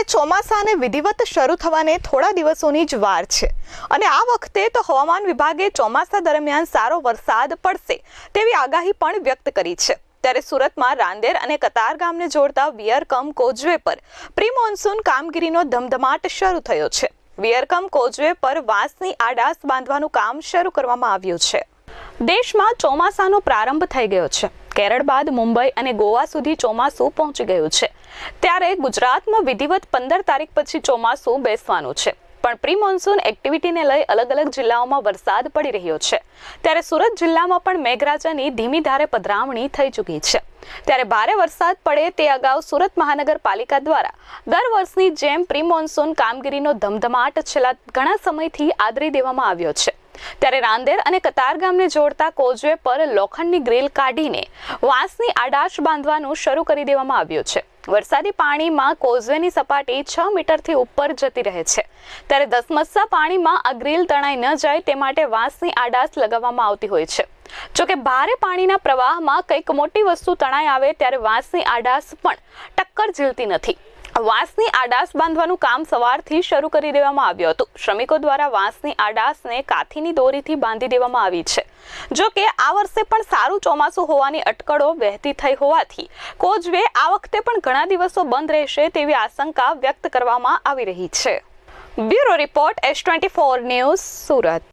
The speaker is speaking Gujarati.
હવે ચોમાસાને વિધિવત શરૂ થવાને થોડા દિવસોની જ વાર છે. અને આ વખતે તો હવામાન વિભાગે ચોમાસા દરમિયાન સારો વરસાદ પડશે તેવી આગાહી પણ વ્યક્ત કરી છે. ત્યારે સુરતમાં રાંદેર અને કતાર ગામને જોડતા વિયરકમ કોજવે પર પ્રી મોન્સૂન કામગીરીનો ધમધમાટ શરૂ થયો છે. વિયરકમ કોજવે પર વાંસની આડાસ બાંધવાનું કામ શરૂ કરવામાં આવ્યું છે. દેશમાં ચોમાસાનો પ્રારંભ થઈ ગયો છે. કેરળ બાદ મુંબઈ અને ગોવા સુધી ચોમાસું પહોંચી ગયું છે. ત્યારે ગુજરાતમાં વિધિવત પંદર તારીખ પછી ચોમાસું બેસવાનું છે. પણ પ્રી મોન્સૂન એક્ટિવિટીને લઈ અલગ અલગ જિલ્લાઓમાં વરસાદ પડી રહ્યો છે. ત્યારે સુરત જિલ્લામાં પણ મેઘરાજાની ધીમી ધારે પધરામણી થઈ ચૂકી છે. ત્યારે ભારે વરસાદ પડે તે અગાઉ સુરત મહાનગરપાલિકા દ્વારા દર વર્ષની જેમ પ્રી મોન્સૂન કામગીરીનો ધમધમાટ છેલ્લા ઘણા સમયથી આદરી દેવામાં આવ્યો છે. ત્યારે રાંદેર અને કતાર ગામને જોડતા કોઝવે પર લોખંડની ગ્રીલ કાઢીને વાંસની આડાશ બાંધવાનું શરૂ કરી દેવામાં આવ્યું છે. વરસાદી પાણીમાં કોઝવેની સપાટી છ મીટરથી ઉપર જતી રહે છે. ત્યારે દસમસ્સા પાણીમાં આ ગ્રીલ તણાઈ ન જાય તે માટે વાંસની આડાશ લગાવવામાં આવતી હોય છે. જોકે ભારે પાણીના પ્રવાહમાં કંઈક મોટી વસ્તુ તણાઈ આવે ત્યારે વાંસની આડાશ પણ ટક્કર ઝીલતી નથી. વાંસની આડાસ બાંધવાનું કામ સવારથી શરૂ કરી દેવામાં આવ્યું હતું. શ્રમિકો દ્વારા વાંસની આડાસને કાથીની દોરીથી બાંધી દેવામાં આવી છે. જો કે આ વર્ષે પણ સારું ચોમાસું હોવાની અટકળો વહેતી થઈ હોવાથી કોજવે આ વખતે પણ ઘણા દિવસો બંધ રહેશે તેવી આશંકા વ્યક્ત કરવામાં આવી રહી છે. Bureau report S twenty four news Surat.